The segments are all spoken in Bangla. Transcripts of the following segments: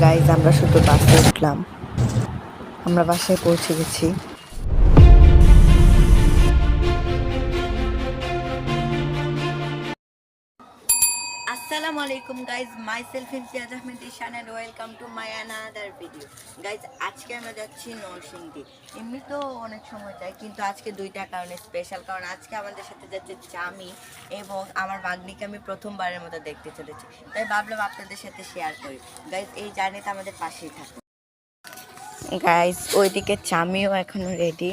গাইজ আমরা শুধু বাসে উঠলাম। আমরা বাসায় পৌঁছে গেছি। আসসালামু আলাইকুম guys myself Imtiaz Ahmed Ishan and welcome to my another video guys আজকে আমরা যাচ্ছি নরসিংদী। এমনি তো অনেক সময় যাই কিন্তু আজকে দুইটা কারণে স্পেশাল কারণ আজকে আমাদের সাথে যাচ্ছে চামি এবং আমার বাগনিকে আমি প্রথমবারের মতো দেখতে চলেছি। তাই ভাবলাম আপনাদের সাথে শেয়ার করি। গাইজ এই জার্নিটা আমাদের পাশেই থাকুন। গাইজ ওইদিকে চামিও এখনও রেডি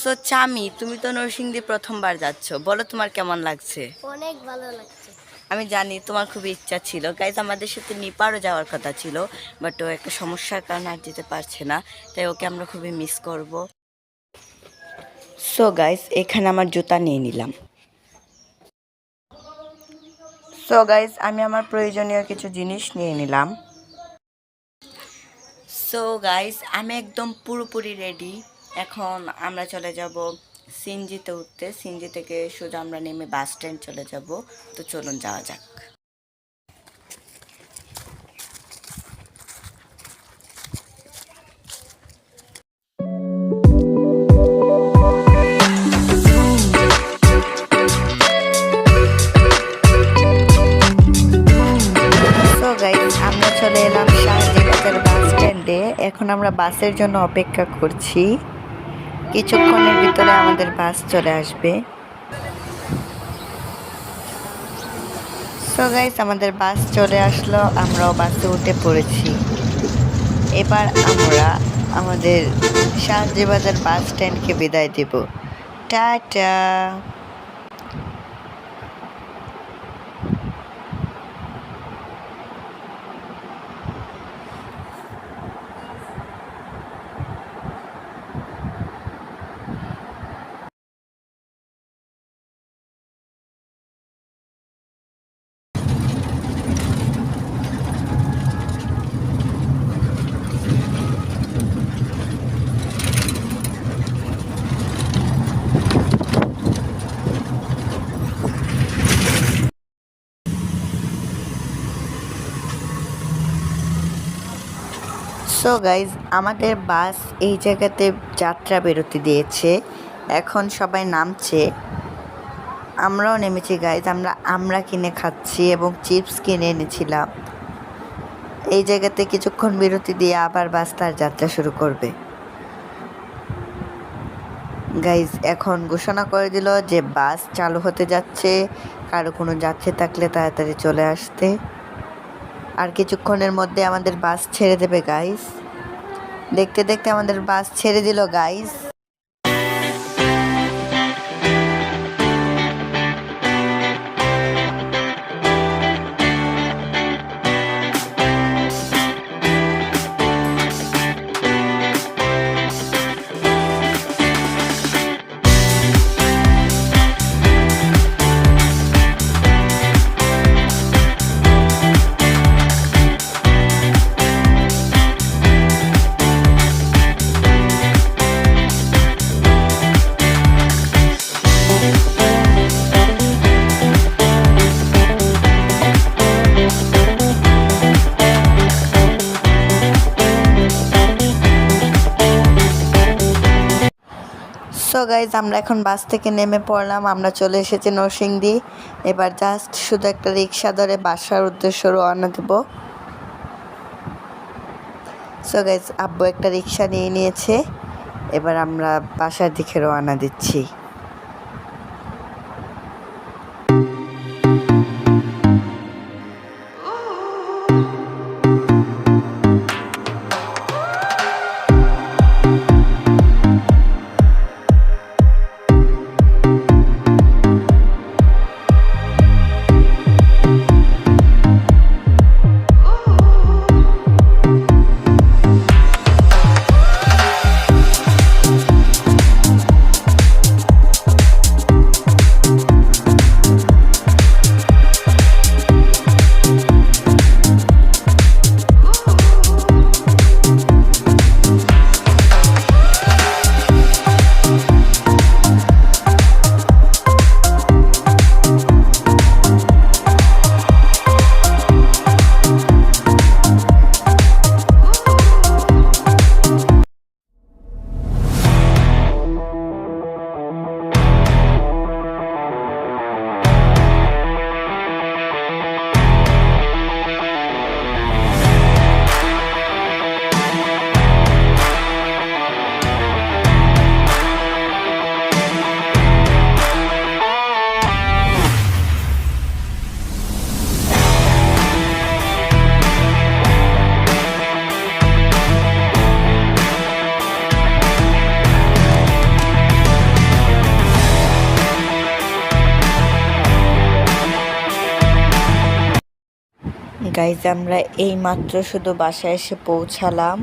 সো চামি তুমি তো নরসিংদী প্রথমবার যাচ্ছ। বলো তোমার কেমন লাগছে? অনেক ভালো লাগছে। আমি জানি তোমার খুব ইচ্ছা ছিল। গাইজ আমাদের সাথে নিপারও যাওয়ার কথা ছিল বাট ও একটা সমস্যার কারণে আর যেতে পারছে না তাই ওকে আমরা খুবই মিস করব। সো গাইজ এখানে আমার জুতা নিয়ে নিলাম। সো গাইজ আমি আমার প্রয়োজনীয় কিছু জিনিস নিয়ে নিলাম। সো গাইজ আমি একদম পুরোপুরি রেডি এখন আমরা চলে যাব সিনজিতে উঠতে। সিনজি থেকে সোজা আমরা নেমে বাস স্ট্যান্ড চলে যাব। তো চলুন যাওয়া যাক। আমরা চলে এলাম এখন আমরা বাসের জন্য অপেক্ষা করছি। কিছুক্ষণের ভিতরে আমাদের বাস চলে আসবে। সো গাইস আমাদের বাস চলে আসলো, আমরাও বাসে উঠে পড়েছি। এবার আমরা আমাদের শাহজিবাজার বাস স্ট্যান্ডকে বিদায় দেব। টাটা! সো গাইজ আমাদের বাস এই জায়গাতে যাত্রা বিরতি দিয়েছে। এখন সবাই নামছে। আমরাও নেমেছি গাইজ আমরা আমরা কিনে খাচ্ছি এবং চিপস কিনে এনেছিলাম। এই জায়গাতে কিছুক্ষণ বিরতি দিয়ে আবার বাস তার যাত্রা শুরু করবে। গাইজ এখন ঘোষণা করে দিল যে বাস চালু হতে যাচ্ছে। কারও কোনো যাত্রী থাকলে তাড়াতাড়ি চলে আসতে। আর কিছুক্ষণের মধ্যে আমাদের বাস ছেড়ে দেবে গাইস দেখতে দেখতে আমাদের বাস ছেড়ে দিল গাইস সো গাইজ আমরা এখন বাস থেকে নেমে পড়লাম। আমরা চলে এসেছি নরসিংদী। এবার জাস্ট শুধু একটা রিক্সা ধরে বাসার উদ্দেশ্য রওনা দেব। সো গাইজ আব্বু একটা রিক্সা নিয়ে নিয়েছে। এবার আমরা বাসার দিকে রওনা দিচ্ছি। গাইজ আমরা এই মাত্র শুধু বাসায় এসে পৌঁছালাম।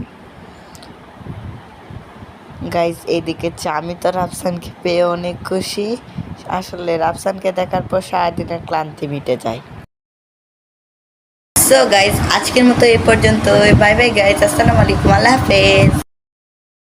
গাইজ এদিকে আমি তো রাফসানকে পেয়ে অনেক খুশি। আসলে রাফসানকে দেখার পর সারাদিনের ক্লান্তি মিটে যায়। সো গাইজ আজকের মতো এ পর্যন্ত বাই বাই গাইজ আসসালামু আলাইকুম, আল্লাহ হাফেজ।